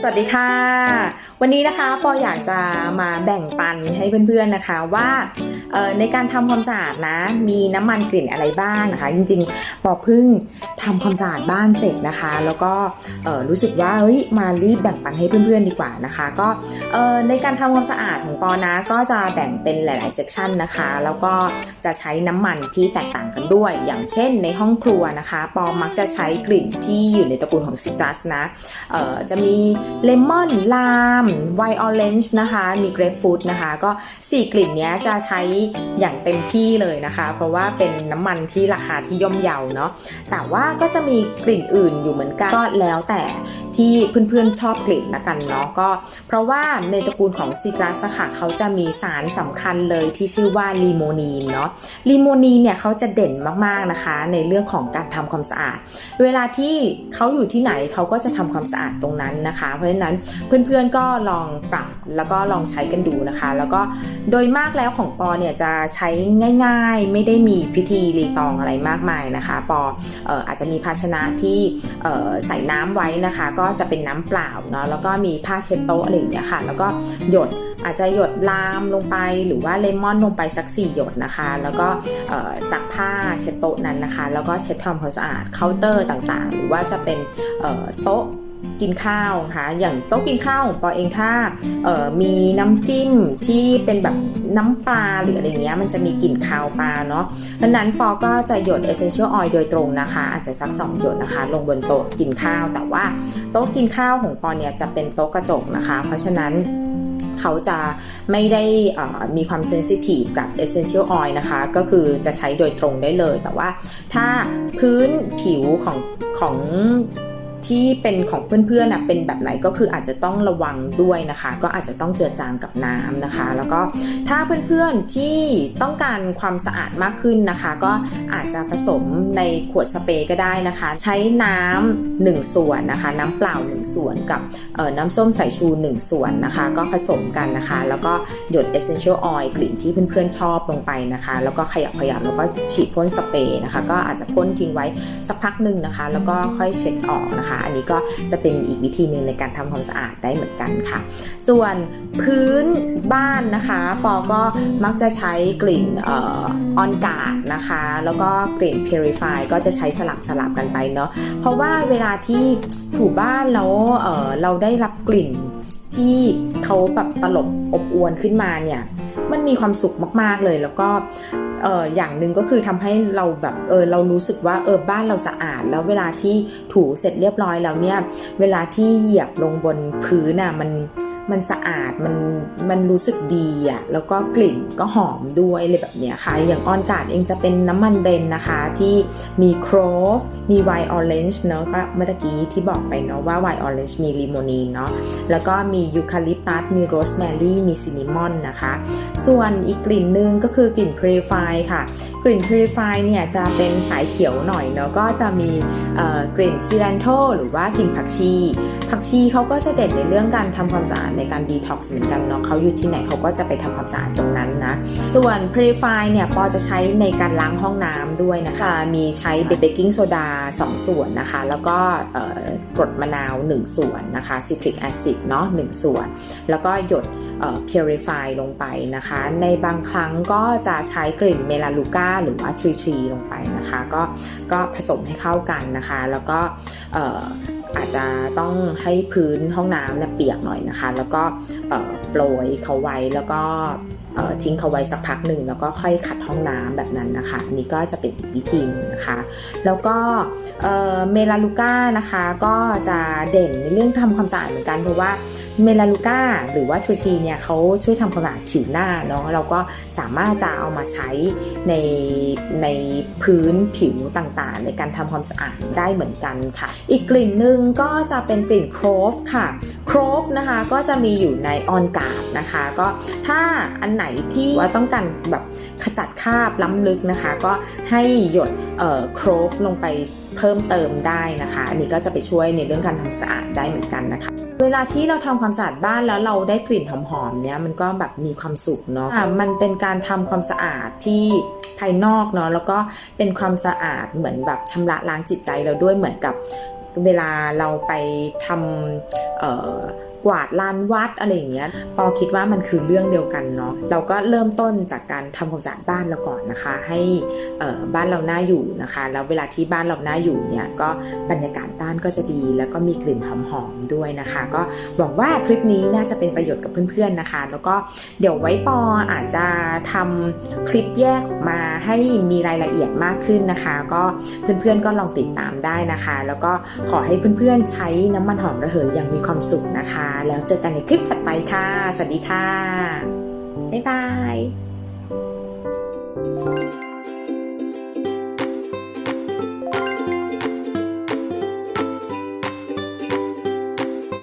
สวัสดีค่ะ วันนี้นะคะปออยากจะมาแบ่งปันให้เพื่อนๆนะคะว่าเอ่อ ในการทำความสะอาดนะ มีน้ำมันกลิ่นอะไรบ้างนะคะ จริงๆปอพิ่งทำความสะอาดบ้านเสร็จนะคะ แล้วก็รู้สึกว่าเฮ้ยมารีบแบ่งปันให้เพื่อนๆดีกว่านะคะ ก็ในการทำความสะอาดของปอนะก็จะแบ่งเป็นหลายๆเซกชันนะคะ แล้วก็จะใช้น้ำมันที่แตกต่างกันด้วย อย่างเช่นในห้องครัวนะคะ ปอมักจะใช้กลิ่นที่อยู่ในตระกูลของซิตรัสนะจะมีเลมอนลามไวออเรนจ์นะคะ มีเกรปฟรุตนะคะ ก็ 4 กลิ่นเนี้ยจะใช้อย่างเต็มที่เลยนะคะ เพราะว่าเป็นน้ำมันที่ราคาที่ย่อมเยาเนาะแต่ว่าก็จะมีกลิ่นอื่นอยู่เหมือนกันก็แล้วแต่ที่เพื่อนๆชอบกลิ่นละกันเนาะก็ เพราะว่าในตระกูลของซีตรัสค่ะเขาจะมีสารสำคัญเลยที่ชื่อว่าลีโมนีนเนาะลีโมนีนเนี่ยเขาจะเด่นมากๆนะคะ ในเรื่องของการทำความสะอาด เวลาที่เขาอยู่ที่ไหนเขาก็จะทำความสะอาดตรงนั้นนะคะ เพราะฉะนั้นเพื่อนๆก็ลองปรับแล้วก็ลองใช้กันดูนะคะ แล้วก็โดยมากแล้วของปอเนี่ยจะใช้ง่ายๆ ไม่ได้มีพิธีรีตองอะไรมากมายนะคะ ปอออาจจะมีภาชนะที่ใส่น้ำไว้นะคะ ก็จะเป็นน้ำเปล่าเนาะแล้วก็มีผ้าเช็ดโต๊ะอะไรอย่างเงี้ยค่ะ แล้วก็หยดอาจจะหยดลามลงไปหรือว่าเลมอนลงไปสักสี่หยดนะคะ แล้วก็ซักผ้าเช็ดโต๊ะนั้นนะคะ แล้วก็เช็ดทำความสะอาดเคาน์เตอร์ต่างๆ หรือว่าจะเป็นโต๊ะ กินข้าวนะคะอย่างโต๊ะกินข้าวของปอเองถ้าเอ่อมีน้ำจิ้มที่เป็นแบบน้ำปลาหรืออะไรเงี้ยมันจะมีกลิ่นคาวปลาเนาะดังนั้นปอก็จะหยด essential oil โดยตรงนะคะ อาจจะสักสองหยดนะคะ ลงบนโต๊ะกินข้าว แต่ว่าโต๊ะกินข้าวของปอเนี่ยจะเป็นโต๊ะกระจกนะคะ เพราะฉะนั้นเขาจะไม่ได้มีความเซนซิทีฟกับ Essential Oil นะคะ ก็คือจะใช้โดยตรงได้เลย แต่ว่าถ้าพื้นผิวของของ ที่เป็นของเพื่อนๆนะเป็นแบบไหนก็คืออาจจะต้องระวังด้วยนะคะ ก็อาจจะต้องเจือจางกับน้ำนะคะ แล้วก็ถ้าเพื่อนๆที่ต้องการความสะอาดมากขึ้นนะคะ ก็อาจจะผสมในขวดสเปรย์ก็ได้นะคะ ใช้น้ำหนึ่งส่วนนะคะ น้ำเปล่าหนึ่งส่วนกับน้ำส้มสายชู 1 ส่วนนะคะ ก็ผสมกันนะคะ แล้วก็หยด essential oil กลิ่นที่เพื่อนๆชอบลงไปนะคะ แล้วก็ขยับขยับแล้วก็ฉีดพ่นสเปรย์นะคะ ก็อาจจะพ่นทิ้งไว้สักพักหนึ่งนะคะ แล้วก็ค่อยเช็ดออกนะคะอันนี้ก็จะเป็นอีกวิธีหนึ่งในการทำความสะอาดได้เหมือนกันค่ะ ส่วนพื้นบ้านนะคะปอก็มักจะใช้กลิ่นออนกาดนะคะ แล้วก็กลิ่น purify ก็จะใช้สลับสลับกันไปเนาะเพราะว่าเวลาที่ถูบ้านแล้วเเราได้รับกลิ่นที่เขาแบบตลบอบอวนขึ้นมาเนี่ย มันมีความสุขมาก ๆเลย แล้วก็เอออย่างหนึ่งก็คือทำให้เราแบบเออเรารู้สึกว่าเออบ้านเราสะอาด แล้วเวลาที่ถูเสร็จเรียบร้อยแล้วเนี่ยเวลาที่เหยียบลงบนพื้นน่ะมัน มันสะอาดมันมันรู้สึกดีอะแล้วก็กลิ่นก็หอมด้วยอะไรแบบเนี้ยค่ะ อย่างออนการ์ดเองจะเป็นน้ำมันเบรนนะคะที่มีโครฟมีไวน์ออเรนจ์เนาะก็เมื่อกี้ที่บอกไปเนาะว่าไวน์ออเรนจ์มีลิโมนีนเนาะแล้วก็มียูคาลิปตัสมีโรสแมรี่มีซินนามอนนะคะ ส่วนอีกกลิ่นหนึ่งก็คือกลิ่น Purify ค่ะ กลิ่น Purify เนี่ยจะเป็นสายเขียวหน่อยเนาะก็จะมีกลิ่นซิลันโทหรือว่ากลิ่นผักชี ผักชีเขาก็จะเด่นในเรื่องการทำความสะอาดในการดีท็อกซ์เหมือนกันเนาะเขาอยู่ที่ไหนเขาก็จะไปทำความสะอาดตรงนั้นนะ ส่วน Purify เนี่ยปอจะใช้ในการล้างห้องน้ำด้วยนะคะ มีใช้เบกกิ้งโซดา2 ส่วนนะคะ แล้วก็กรดมะนาว 1 ส่วนนะคะซิตริกแอซิดเนาะ1ส่วน แล้วก็หยด purify ลงไปนะคะ ในบางครั้งก็จะใช้กลิ่นเมลาลูก้าหรือว่าทรีทรีลงไปนะคะ ก็ก็ผสมให้เข้ากันนะคะ แล้วก็อาจจะต้องให้พื้นห้องน้ำเนี่ยเปียกหน่อยนะคะ แล้วก็โปรยเขาไว้แล้วก็ทิ้งเขาไว้สักพักหนึ่งแล้วก็ค่อยขัดห้องน้ำแบบนั้นนะคะอันนี้ก็จะเป็นอีกวิธีหนึงนะคะ แล้วก็เอ่อเมลาลูก้านะคะก็จะเด่นในเรื่องทำความสะอาดเหมือนกันเพราะว่า เมลาลูก้าหรือว่าทรีทีเนี่ยเขาช่วยทำความสะอาดผิวหน้าเนาะเราก็สามารถจะเอามาใช้ในในพื้นผิวต่างๆ ในการทำความสะอาดได้เหมือนกันค่ะ อีกกลิ่นหนึ่งก็จะเป็นกลิ่นโครฟค่ะโครฟนะคะก็จะมีอยู่ในออนการ์ดนะคะ ก็ถ้าอันไหนที่ว่าต้องการแบบขจัดคราบล้ำลึกนะคะ ก็ให้หยดเอ่อโครฟลงไปเพิ่มเติมได้นะคะ อันนี้ก็จะไปช่วยในเรื่องการทำสะอาดได้เหมือนกันนะคะ เวลาที่เราทำความสะอาดบ้านแล้วเราได้กลิ่นหอมๆเนี้ยมันก็แบบมีความสุขเนาะะมันเป็นการทำความสะอาดที่ภายนอกเนาะแล้วก็เป็นความสะอาดเหมือนแบบชำระล้างจิตใจเราด้วยเหมือนกับเวลาเราไปทำเอ่อ กวาดลานวัดอะไรอย่างเงี้ยปอคิดว่ามันคือเรื่องเดียวกันเนาะเราก็เริ่มต้นจากการทำความสะอาดบ้านเราก่อนนะคะ ให้บ้านเราหน่าอยู่นะคะ แล้วเวลาที่บ้านเราหน่าอยู่เนี่ยก็บรรยากาศบ้านก็จะดี แล้วก็มีกลิ่นหอมๆด้วยนะคะ ก็หวังว่าคลิปนี้น่าจะเป็นประโยชน์กับเพื่อนๆนะคะ แล้วก็เดี๋ยวไว้ปออาจจะทำคลิปแยกออกมาให้มีรายละเอียดมากขึ้นนะคะ ก็เพื่อนๆก็ลองติดตามได้นะคะ แล้วก็ขอให้เพื่อนๆใช้น้ำมันหอมระเหยอย่างมีความสุขนะคะแล้วเจอกันในคลิปถัดไปค่ะ สวัสดีค่ะ บ๊ายบาย